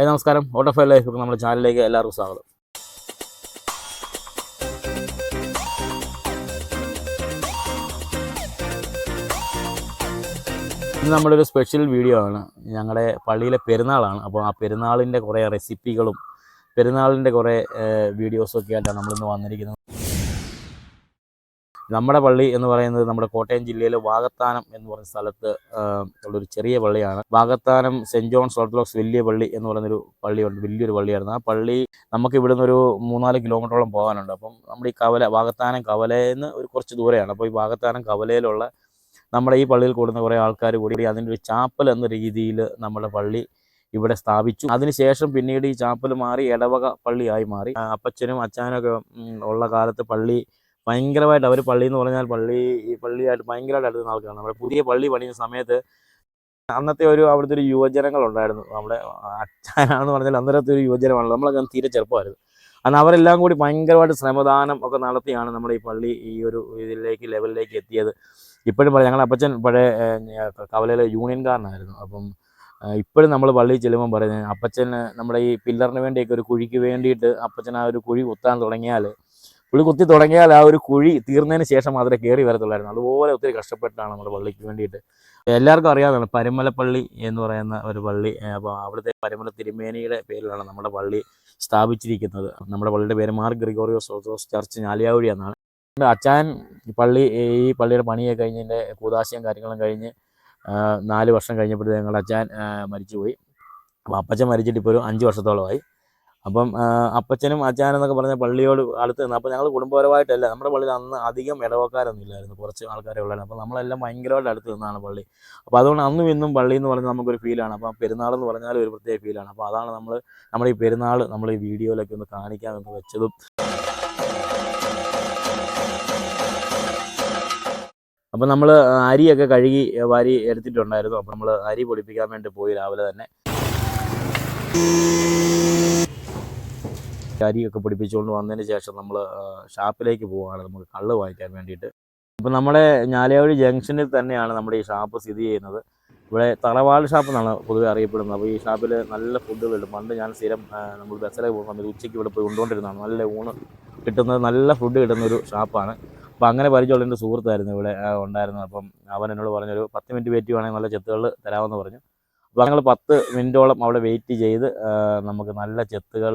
Hi നമസ്കാരം. ഓട്ടോഫൈ life നമ്മുടെ ചാനലിലേക്ക് എല്ലാവർക്കും സ്വാഗതം. ഇന്ന് നമ്മുടെ ഒരു സ്പെഷ്യൽ വീഡിയോ ആണ്. ഞങ്ങളുടെ പള്ളിയിലെ പെരുന്നാളാണ്. അപ്പോൾ ആ പെരുന്നാളിന്റെ കുറേ റെസിപ്പികളും പെരുന്നാളിന്റെ കുറേ വീഡിയോസും ഒക്കെ ആയിട്ടാണ് നമ്മളിന്ന് വന്നിരിക്കുന്നത്. നമ്മുടെ പള്ളി എന്ന് പറയുന്നത് നമ്മുടെ കോട്ടയം ജില്ലയിലെ വാകത്താനം എന്ന് പറയുന്ന സ്ഥലത്ത് ഉള്ളൊരു ചെറിയ പള്ളിയാണ്. വാകത്താനം സെന്റ് ജോൺസ് ഓർത്തഡോക്സ് വലിയ പള്ളി എന്ന് പറയുന്നൊരു പള്ളിയുണ്ട്. വലിയൊരു പള്ളിയായിരുന്നു. ആ പള്ളി നമുക്ക് ഇവിടുന്ന് ഒരു മൂന്നാൽ കിലോമീറ്ററോളം പോകാനുണ്ട്. അപ്പം നമ്മുടെ ഈ കവല വാകത്താനം കവലയിൽ ഒരു കുറച്ച് ദൂരെയാണ്. അപ്പോൾ ഈ വാകത്താനം കവലയിലുള്ള നമ്മുടെ ഈ പള്ളിയിൽ കൂടുന്ന കുറേ ആൾക്കാർ കൂടി അതിന്റെ ഒരു ചാപ്പൽ എന്ന രീതിയിൽ നമ്മുടെ പള്ളി ഇവിടെ സ്ഥാപിച്ചു. അതിനുശേഷം പിന്നീട് ഈ ചാപ്പൽ മാറി ഇടവക പള്ളിയായി മാറി. അപ്പച്ചനും അച്ചാനും ഒക്കെ ഉള്ള കാലത്ത് പള്ളി ഭയങ്കരമായിട്ട് അവർ പള്ളി എന്ന് പറഞ്ഞാൽ പള്ളി ഈ പള്ളിയായിട്ട് ഭയങ്കരമായിട്ട് അടുത്ത ആൾക്കാരാണ്. നമ്മുടെ പുതിയ പള്ളി പണിയുന്ന സമയത്ത് അന്നത്തെ ഒരു അവിടുത്തെ ഒരു യുവജനങ്ങളുണ്ടായിരുന്നു. നമ്മുടെ അച്ഛനാണെന്ന് പറഞ്ഞാൽ അന്നേരത്തെ ഒരു യുവജനമാണല്ലോ. നമ്മളൊക്കെ തീരെ ചെറുപ്പമായിരുന്നു. അന്ന് അവരെല്ലാം കൂടി ഭയങ്കരമായിട്ട് ശ്രമദാനം ഒക്കെ നടത്തിയാണ് നമ്മുടെ ഈ പള്ളി ഈ ഒരു ഇതിലേക്ക് ലെവലിലേക്ക് എത്തിയത്. ഇപ്പോഴും പറയാം ഞങ്ങളുടെ അപ്പച്ചൻ പഴയ കവലയിലെ യൂണിയൻകാരനായിരുന്നു. അപ്പം ഇപ്പോഴും നമ്മൾ പള്ളി ചെല്ലുമ്പോൾ പറയുന്നത് അപ്പച്ചന് നമ്മുടെ ഈ പില്ലറിന് വേണ്ടിയൊക്കെ ഒരു കുഴിക്ക് വേണ്ടിയിട്ട് അപ്പച്ചൻ ആ ഒരു കുഴി കുത്താൻ തുടങ്ങിയാൽ പുള്ളി കുത്തി തുടങ്ങിയാൽ ആ ഒരു കുഴി തീർന്നതിന് ശേഷം മാത്രമേ കയറി വരത്തുള്ളായിരുന്നു. അതുപോലെ ഒത്തിരി കഷ്ടപ്പെട്ടാണ് നമ്മുടെ പള്ളിക്ക് വേണ്ടിയിട്ട്. എല്ലാവർക്കും അറിയാവുന്നതാണ് പരുമലപ്പള്ളി എന്ന് പറയുന്ന ഒരു പള്ളി. അപ്പോൾ അവിടുത്തെ പരുമല തിരുമേനിയുടെ പേരിലാണ് നമ്മുടെ പള്ളി സ്ഥാപിച്ചിരിക്കുന്നത്. നമ്മുടെ പള്ളിയുടെ പേര് മാർ ഗ്രിഗോറിയോസ് ഓർത്തഡോക്സ് ചർച്ച് ഞാലിയാവഴി എന്നാണ്. അച്ചാൻ പള്ളി ഈ പള്ളിയുടെ പണിയൊക്കെ കഴിഞ്ഞതിന്റെ കൂതാശയും കാര്യങ്ങളും കഴിഞ്ഞ് നാല് വർഷം കഴിഞ്ഞപ്പോഴത്തേക്ക് ഞങ്ങളുടെ അച്ചാൻ മരിച്ചുപോയി. അപ്പോൾ അപ്പച്ചൻ മരിച്ചിട്ട് ഇപ്പോൾ ഒരു അഞ്ച് വർഷത്തോളമായി. അപ്പം അപ്പച്ചനും അച്ചാനും എന്നൊക്കെ പറഞ്ഞ പള്ളിയോട് അടുത്ത് നിന്ന് അപ്പോൾ ഞങ്ങൾ കുടുംബപരമായിട്ടല്ല നമ്മുടെ പള്ളിയിൽ അന്ന് അധികം ഇടവക്കാരൊന്നും ഇല്ലായിരുന്നു കുറച്ച് ആൾക്കാരെ ഉള്ളായിരുന്നു. അപ്പോൾ നമ്മളെല്ലാം ഭയങ്കരമായിട്ട് അടുത്ത് നിന്നാണ് പള്ളി. അപ്പോൾ അതുകൊണ്ട് അന്നും ഇന്നും പള്ളി എന്ന് പറഞ്ഞാൽ നമുക്കൊരു ഫീലാണ്. അപ്പോൾ പെരുന്നാൾ എന്ന് പറഞ്ഞാൽ ഒരു പ്രത്യേക ഫീലാണ്. അപ്പോൾ അതാണ് നമ്മൾ നമ്മുടെ ഈ പെരുന്നാൾ നമ്മൾ ഈ വീഡിയോയിലൊക്കെ ഒന്ന് കാണിക്കാൻ കാണിക്കാമെന്ന് വെച്ചതും. അപ്പം നമ്മൾ അരിയൊക്കെ കഴുകി വാരി എടുത്തിട്ടുണ്ടായിരുന്നു. അപ്പം നമ്മൾ അരി പൊടിപ്പിക്കാൻ വേണ്ടി പോയി രാവിലെ തന്നെ. അരിയൊക്കെ പിടിപ്പിച്ചുകൊണ്ട് വന്നതിന് ശേഷം നമ്മൾ ഷാപ്പിലേക്ക് പോവുകയാണ് നമുക്ക് കള്ള് വാങ്ങിക്കാൻ വേണ്ടിയിട്ട്. ഇപ്പം നമ്മുടെ ഞാലയാവഴി ജംഗ്ഷനിൽ തന്നെയാണ് നമ്മുടെ ഈ ഷാപ്പ് സ്ഥിതി ചെയ്യുന്നത്. ഇവിടെ തറവാട് ഷാപ്പ് എന്നാണ് പൊതുവെ അറിയപ്പെടുന്നത്. അപ്പോൾ ഈ ഷാപ്പിൽ നല്ല ഫുഡ് കിട്ടും പണ്ട് ഞാൻ സ്ഥിരം നമ്മൾ ബസ്സിലേക്ക് പോകുന്ന സമയത്ത് ഉച്ചയ്ക്ക് ഇവിടെ പോയി കൊണ്ടുകൊണ്ടിരുന്നതാണ് നല്ല ഊണ് കിട്ടുന്നത് നല്ല ഫുഡ് കിട്ടുന്ന ഒരു ഷാപ്പാണ്. അപ്പോൾ അങ്ങനെ പരിചയമുള്ള എന്റെ സുഹൃത്തായിരുന്നു ഇവിടെ ഉണ്ടായിരുന്നത്. അപ്പം അവൻ എന്നോട് പറഞ്ഞൊരു പത്ത് മിനിറ്റ് വെയിറ്റ് വേണമെങ്കിൽ നല്ല ചെത്തുകൾ തരാമെന്ന് പറഞ്ഞു. അപ്പോൾ ഞങ്ങൾ പത്ത് മിനിറ്റോളം അവിടെ വെയിറ്റ് ചെയ്ത് നമുക്ക് നല്ല ചെത്തുകൾ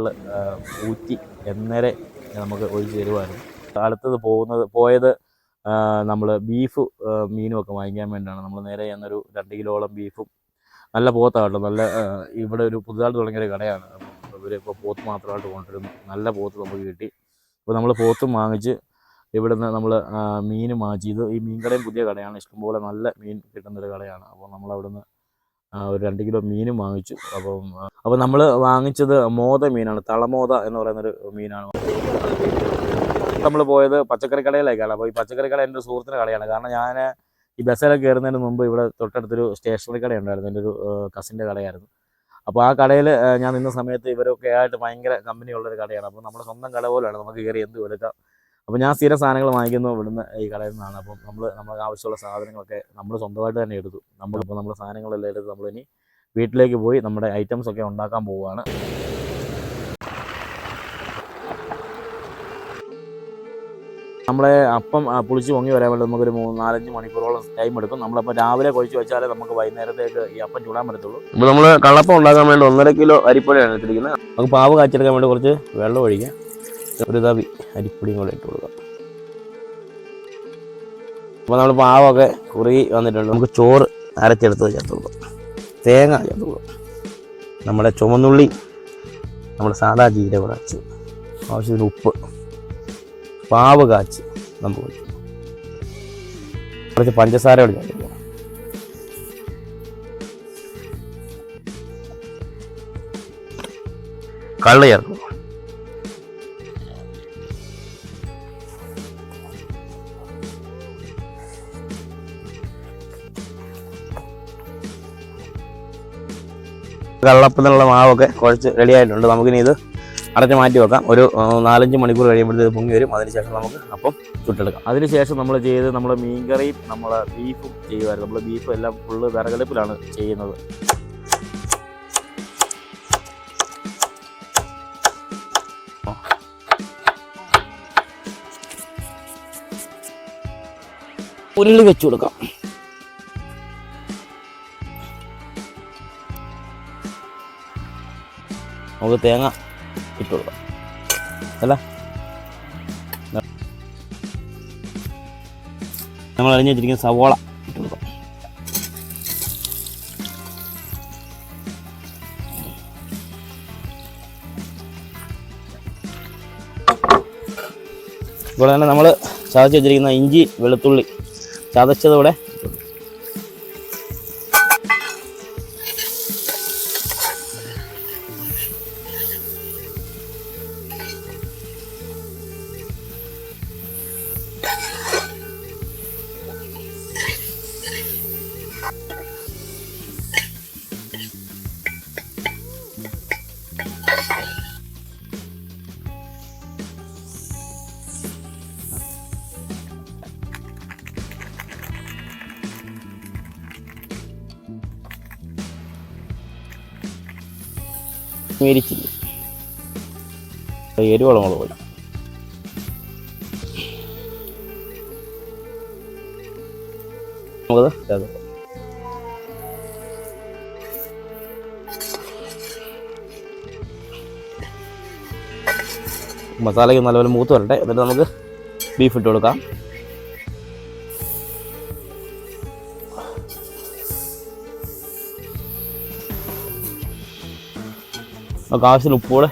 ഊറ്റി എന്നേരെ നമുക്ക് ഒഴിച്ച് തരുമായിരുന്നു അടുത്തത് പോകുന്നത് പോയത് നമ്മൾ ബീഫ് മീനും ഒക്കെ വാങ്ങിക്കാൻ വേണ്ടിയാണ്. നമ്മൾ നേരെ ചെന്നൊരു രണ്ട് കിലോളം ബീഫും നല്ല പോത്താണ് നല്ല ഇവിടെ ഒരു പുതുതായിട്ട് തുടങ്ങിയൊരു കടയാണ്. ഇവരിപ്പോൾ പോത്ത് മാത്രമായിട്ട് കൊണ്ടുവരുന്നു. നല്ല പോത്ത് നമുക്ക് കിട്ടി. അപ്പോൾ നമ്മൾ പോത്തും വാങ്ങിച്ച് ഇവിടുന്ന് നമ്മൾ മീനും വാങ്ങിച്ചു. ഇത് ഈ മീൻ കടയും പുതിയ കടയാണ്. ഇഷ്ടംപോലെ നല്ല മീൻ കിട്ടുന്നൊരു കടയാണ്. അപ്പോൾ ആ, ഒരു രണ്ട് കിലോ മീനും വാങ്ങിച്ചു. അപ്പം അപ്പം നമ്മൾ വാങ്ങിച്ചത് മോദ മീനാണ്. തളമോത എന്ന് പറയുന്നൊരു മീനാണ്. നമ്മൾ പോയത് പച്ചക്കറി കടയിലേക്കാണ് അപ്പോൾ ഈ പച്ചക്കറി കട എന്റെ സുഹൃത്തിന്റെ കടയാണ്. കാരണം ഞാൻ ഈ ബസ്സിലൊക്കെ കയറുന്നതിന് മുമ്പ് ഇവിടെ തൊട്ടടുത്തൊരു സ്റ്റേഷനറി കട ഉണ്ടായിരുന്നു എന്റെ ഒരു കസിന്റെ കടയായിരുന്നു. അപ്പോൾ ആ കടയിൽ ഞാൻ നിന്ന സമയത്ത് ഇവരൊക്കെ ആയിട്ട് ഭയങ്കര കമ്പനിയുള്ളൊരു കടയാണ്. അപ്പോൾ നമ്മുടെ സ്വന്തം കട പോലെയാണ്. നമുക്ക് കയറി എന്തും എടുക്കാം അപ്പോൾ ഞാൻ സ്ഥിരം സാധനങ്ങൾ വാങ്ങിക്കുന്നു ഇവിടുന്ന് ഈ കടയിൽ നിന്നാണ്. അപ്പം നമ്മൾ നമുക്ക് ആവശ്യമുള്ള സാധനങ്ങളൊക്കെ നമ്മൾ സ്വന്തമായിട്ട് തന്നെ എടുത്തു. നമ്മളിപ്പോൾ നമ്മൾ സാധനങ്ങളെല്ലാം എടുത്ത് നമ്മളിനി വീട്ടിലേക്ക് പോയി നമ്മുടെ ഐറ്റംസ് ഒക്കെ ഉണ്ടാക്കാൻ പോവുകയാണ്. നമ്മളെ അപ്പം പുളിച്ച് പൊങ്ങി വരാൻ വേണ്ടി നമുക്കൊരു മൂന്ന് നാലഞ്ച് മണിക്കൂറോളം ടൈം എടുക്കും. നമ്മളപ്പോൾ രാവിലെ കുഴിച്ച് വെച്ചാലേ നമുക്ക് വൈകുന്നേരത്തേക്ക് ഈ അപ്പം ചൂടാൻ പറ്റത്തുള്ളൂ. ഇപ്പോൾ നമ്മൾ കള്ളപ്പം ഉണ്ടാക്കാൻ വേണ്ടി ഒന്നര കിലോ അരിപ്പൊടിയാണ് എടുത്തിരിക്കുന്നത്. നമുക്ക് പാവ് കാച്ചെടുക്കാൻ വേണ്ടി കുറച്ച് വെള്ളം ഒഴിക്കാം. ഒരു തവി അരിപ്പൊടിയും കൂടെ ഇട്ട് കൊടുക്കാം. അപ്പോൾ നമ്മൾ പാവമൊക്കെ കുറുകി വന്നിട്ടുണ്ട്. നമുക്ക് ചോറ് അരച്ചെടുത്ത് ചേർത്ത് കൊടുക്കാം. തേങ്ങ ചേർത്ത് കൊടുക്കാം. നമ്മുടെ ചുമന്നുള്ളി നമ്മൾ സാധാ ജീരക അരച്ച് ആവശ്യത്തിന് ഉപ്പ് പാവ് കാച്ച് നമുക്ക് ഒഴിക്കാം. കുറച്ച് പഞ്ചസാര കൂടി ചേർത്ത് കള്ള് ചേർക്കും കള്ളപ്പത്തിനുള്ള മാവൊക്കെ കുഴച്ച് റെഡിയായിട്ടുണ്ട് നമുക്കിനി ഇത് അടച്ച് മാറ്റി വെക്കാം. ഒരു നാലഞ്ച് മണിക്കൂർ കഴിയുമ്പോഴത്തേക്ക് പൊങ്ങി വരും. അതിനുശേഷം നമുക്ക് അപ്പം ചുട്ടെടുക്കാം. അതിനുശേഷം നമ്മൾ ചെയ്ത് നമ്മൾ മീൻകറിയും നമ്മൾ ബീഫും ചെയ്യുമായിരുന്നു നമ്മൾ ബീഫും എല്ലാം ഫുള്ള് വിറകടുപ്പിലാണ് ചെയ്യുന്നത്. ഉരുളി വെച്ചു കൊടുക്കാം. നമുക്ക് തേങ്ങ ഇട്ട് അല്ല? നമ്മൾ അരിഞ്ഞ് വെച്ചിരിക്കുന്ന സവോള ഇട്ട് ഇപ്പോൾ തന്നെ നമ്മൾ ചതച്ച് വെച്ചിരിക്കുന്ന ഇഞ്ചി വെളുത്തുള്ളി ചതച്ചതോടെ മേരിച്ചില്ല എരിവളം മുളക് പൊടി നമുക്കത്. മസാലയ്ക്ക് നല്ലപോലെ മൂത്ത് വരട്ടെ. എന്നിട്ട് നമുക്ക് ബീഫ് ഇട്ട് കൊടുക്കാം. നമുക്ക് ആവശ്യത്തിന് ഉപ്പ് കൂടെ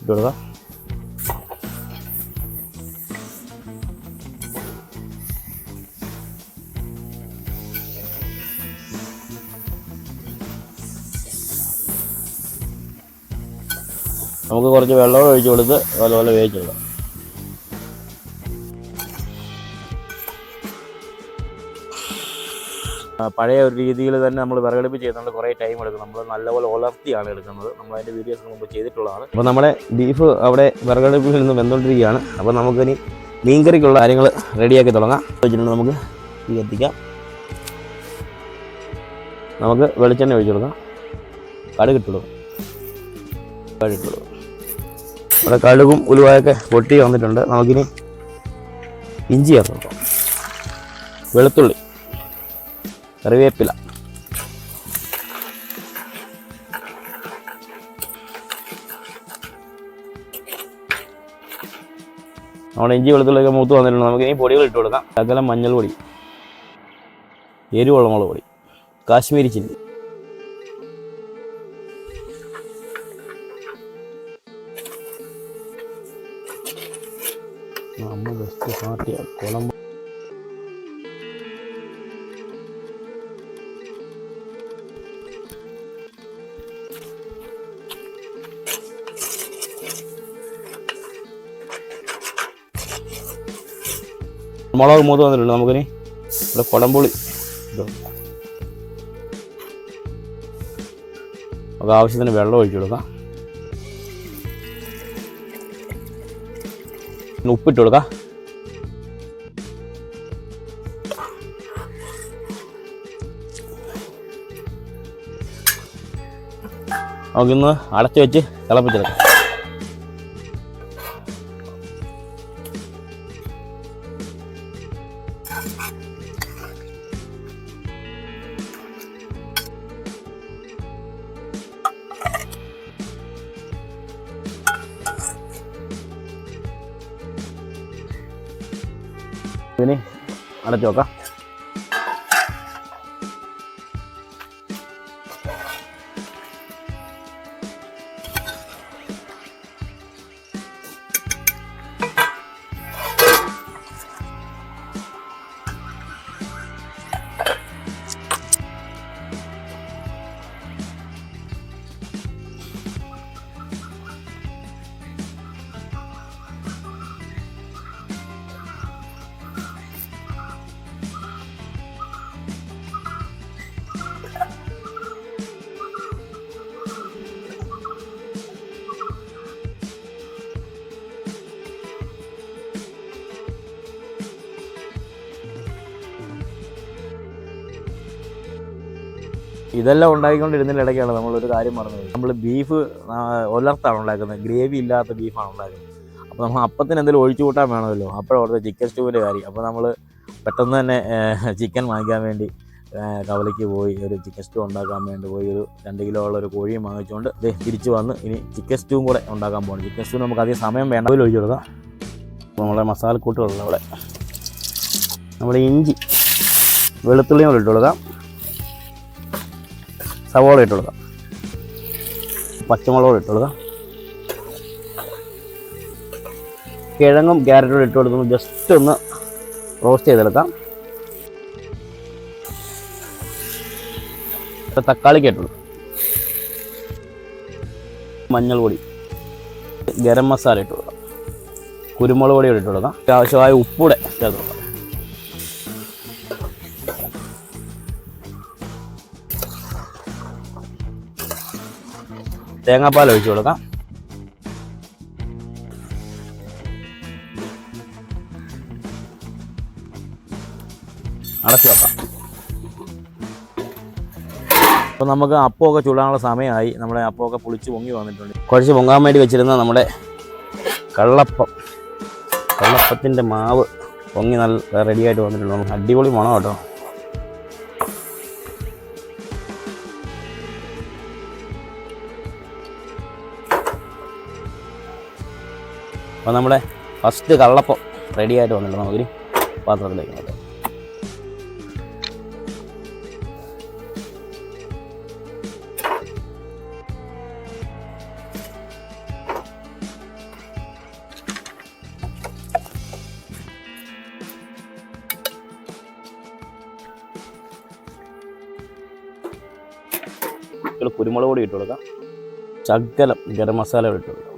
ഇട്ട് കൊടുക്കാം നമുക്ക് കുറച്ച് വെള്ളം ഒഴിച്ചു കൊടുത്ത് അതുപോലെ വേവിച്ചെടുക്കാം. പഴയ ഒരു രീതിയിൽ തന്നെ നമ്മൾ വിറകടുപ്പ് ചെയ്യുന്നുണ്ട് കുറേ ടൈം എടുക്കും. നമ്മൾ നല്ലപോലെ ഉലർത്തിയാണ് എടുക്കുന്നത്. നമ്മൾ അതിന്റെ വീഡിയോസ് മുമ്പ് ചെയ്തിട്ടുള്ളതാണ്. അപ്പോൾ നമ്മുടെ ബീഫ് അവിടെ വിറകടുപ്പിൽ നിന്ന് വെന്തുകൊണ്ടിരിക്കുകയാണ്. അപ്പോൾ നമുക്കിനി മീൻകറിക്കുള്ള കാര്യങ്ങൾ റെഡിയാക്കി തുടങ്ങാം. വെച്ചിട്ടുണ്ട് നമുക്ക് ഈ കത്തിക്കാം. നമുക്ക് വെളിച്ചെണ്ണ ഒഴിച്ചു കൊടുക്കാം. കടുക് ഇട്ട് കൊടുക്കാം. കടുക് ഇട്ട് കൊടുക്കാം. ഇവിടെ കടുകും ഉലുവായൊക്കെ പൊട്ടി വന്നിട്ടുണ്ട്. നമുക്കിനി ഇഞ്ചി ചേർത്ത് വെളുത്തുള്ളി. കറിവേപ്പില. നമ്മുടെ ഇഞ്ചി വെളുത്തുള്ളിയൊക്കെ മൂത്ത് വന്നിട്ടുണ്ട്. നമുക്ക് ഇനി പൊടികൾ ഇട്ട് കൊടുക്കാം. ശകലം മഞ്ഞൾ പൊടി എരിവുളമുളക് പൊടി കാശ്മീരി ചില്ലി. അമ്മ ബെസ്റ്റ് പാർട്ടിയാണ് കുളം മുളക് മൂത്ത് വന്നിട്ടുണ്ട് നമുക്കിനി ഇവിടെ കുടംപുളി. നമുക്ക് ആവശ്യത്തിന് വെള്ളം ഒഴിച്ചു കൊടുക്കാം. ഉപ്പിട്ട് കൊടുക്കാം. നമുക്കിന്ന് അടച്ചു വെച്ച് തിളപ്പിച്ചെടുക്കാം. അടച്ചു വെക്കാം ഇതെല്ലാം ഉണ്ടാക്കിക്കൊണ്ടിരുന്നതിന്റെ ഇടയ്ക്കാണ് നമ്മളൊരു കാര്യം പറഞ്ഞത് നമ്മൾ ബീഫ് ഒലർത്താണ് ഉണ്ടാക്കുന്നത്. ഗ്രേവി ഇല്ലാത്ത ബീഫാണ് ഉണ്ടാക്കുന്നത്. അപ്പോൾ നമ്മൾ അപ്പത്തിന് എന്തെങ്കിലും ഒഴിച്ചു കൂട്ടാൻ വേണമല്ലോ. അപ്പോഴവിടുത്തെ ചിക്കൻ സ്റ്റൂവിന്റെ കാര്യം. അപ്പോൾ നമ്മൾ പെട്ടെന്ന് തന്നെ ചിക്കൻ വാങ്ങിക്കാൻ വേണ്ടി കവലയ്ക്ക് പോയി ഒരു ചിക്കൻ സ്റ്റൂ ഉണ്ടാക്കാൻ വേണ്ടി പോയി ഒരു രണ്ട് കിലോ ഉള്ള ഒരു കോഴിയും വാങ്ങിച്ചുകൊണ്ട് ദേ തിരിച്ച് വന്ന് ഇനി ചിക്കൻ സ്റ്റൂവും കൂടെ ഉണ്ടാക്കാൻ പോകണം ചിക്കൻ സ്റ്റൂ നമുക്ക് അധികം സമയം വേണ്ട. അതിൽ ഒഴിച്ചു കൊടുക്കാം. നമ്മളെ മസാലക്കൂട്ടുകളുള്ള അവിടെ നമ്മുടെ ഇഞ്ചി വെളുത്തുള്ളിയും കൂടെ ഇട്ട് കൊടുക്കാം. സവോള ഇട്ട് കൊടുക്കാം പച്ചമുളക് ഇട്ട് കൊടുക്കാം കിഴങ്ങും ക്യാരറ്റും ഇട്ട് കൊടുക്കുമ്പോൾ ജസ്റ്റ് ഒന്ന് റോസ്റ്റ് ചെയ്തെടുക്കാം. ഇപ്പം തക്കാളിക്ക് ഇട്ടുള്ളൂ മഞ്ഞൾപൊടി മഞ്ഞൾ പൊടി ഗരം മസാല ഇട്ട് കൊടുക്കാം കുരുമുളക് പൊടി ഇട്ട് കൊടുക്കാം ആവശ്യമായ ഉപ്പൂടെ ചേർത്ത് തേങ്ങാപ്പാൽ ഒഴിച്ചു കൊടുക്കാം. അടച്ചു വെക്കാം. അപ്പോൾ നമുക്ക് അപ്പമൊക്കെ ചൂടാനുള്ള സമയമായി. നമ്മുടെ അപ്പമൊക്കെ പുളിച്ച് പൊങ്ങി വന്നിട്ടുണ്ട്. കുഴച്ച് പൊങ്ങാൻ വേണ്ടി വെച്ചിരുന്ന നമ്മുടെ കള്ളപ്പം. കള്ളപ്പത്തിന്റെ മാവ് പൊങ്ങി നല്ല റെഡിയായിട്ട് വന്നിട്ടുണ്ട്. അടിപൊളി മണം കേട്ടോ അപ്പോൾ നമ്മുടെ ഫസ്റ്റ് കള്ളപ്പം റെഡിയായിട്ട് വന്നിട്ട് നമുക്കൊരു പാത്രത്തിലേക്ക് നോക്കാം. കുരുമുളക് പൊടി ഇട്ട് കൊടുക്കാം. ശകലം ഗരം മസാല ഇട്ട് കൊടുക്കാം.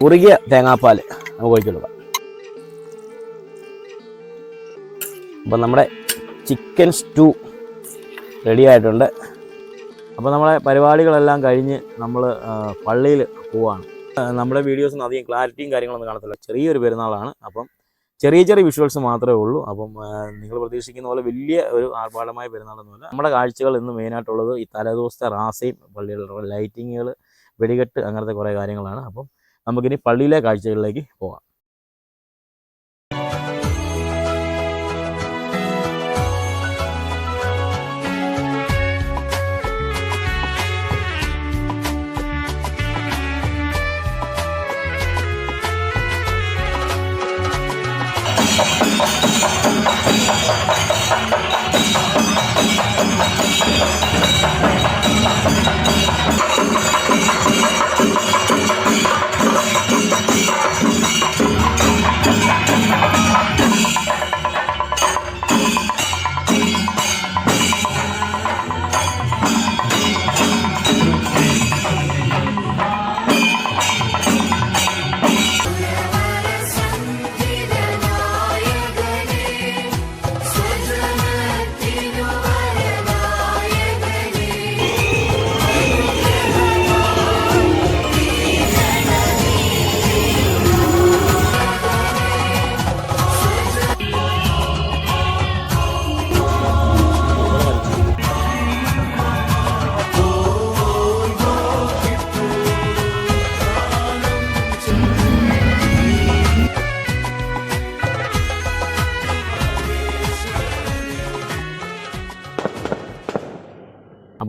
കുറുകിയ തേങ്ങാപ്പാൽ നമുക്ക് ഒഴിച്ചു കൊടുക്കാം. അപ്പം നമ്മുടെ ചിക്കൻ സ്റ്റൂ റെഡി ആയിട്ടുണ്ട്. അപ്പോൾ നമ്മളെ പരിപാടികളെല്ലാം കഴിഞ്ഞ് നമ്മൾ പള്ളിയിൽ പോവാണ്. നമ്മുടെ വീഡിയോസിന് അധികം ക്ലാരിറ്റിയും കാര്യങ്ങളൊന്നും കാണത്തില്ല. ചെറിയൊരു പെരുന്നാളാണ്. അപ്പം ചെറിയ ചെറിയ വിഷ്വൽസ് മാത്രമേ ഉള്ളൂ. അപ്പം നിങ്ങൾ പ്രതീക്ഷിക്കുന്ന പോലെ വലിയ ഒരു ആർഭാടമായ പെരുന്നാളൊന്നുമില്ല. നമ്മുടെ കാഴ്ചകൾ ഇന്ന് മെയിനായിട്ടുള്ളത് ഈ തലേദിവസത്തെ റാസയും പള്ളികളുടെ ലൈറ്റിങ്ങുകൾ വെടികെട്ട് അങ്ങനത്തെ കുറേ കാര്യങ്ങളാണ്. അപ്പം നമുക്കിനി പള്ളിയിലെ കാഴ്ചകളിലേക്ക് പോകാം.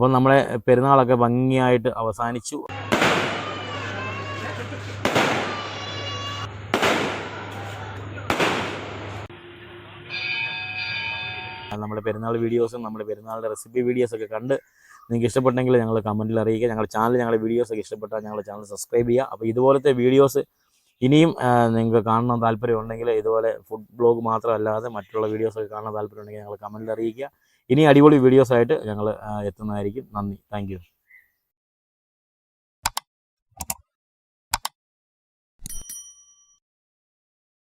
അപ്പോൾ നമ്മളെ പെരുന്നാളൊക്കെ ഭംഗിയായിട്ട് അവസാനിച്ചു. നമ്മുടെ പെരുന്നാൾ വീഡിയോസും നമ്മുടെ പെരുന്നാളിന്റെ റെസിപ്പി വീഡിയോസൊക്കെ കണ്ട് നിങ്ങൾക്ക് ഇഷ്ടപ്പെട്ടെങ്കിൽ ഞങ്ങൾ കമന്റിൽ അറിയിക്കുക. ഞങ്ങളുടെ ചാനൽ ഞങ്ങളുടെ വീഡിയോസൊക്കെ ഇഷ്ടപ്പെട്ടാൽ ഞങ്ങളുടെ ചാനൽ സബ്സ്ക്രൈബ് ചെയ്യുക. അപ്പോൾ ഇതുപോലത്തെ വീഡിയോസ് ഇനിയും നിങ്ങൾക്ക് കാണണം താല്പര്യം ഉണ്ടെങ്കിൽ ഇതുപോലെ ഫുഡ് ബ്ലോഗ് മാത്രമല്ലാതെ മറ്റുള്ള വീഡിയോസൊക്കെ കാണാൻ താല്പര്യം ഉണ്ടെങ്കിൽ ഞങ്ങൾ കമന്റിൽ അറിയിക്കുക. ഇനി അടിപൊളി വീഡിയോസായിട്ട് ഞങ്ങൾ എത്തുന്നതായിരിക്കും. നന്ദി. താങ്ക്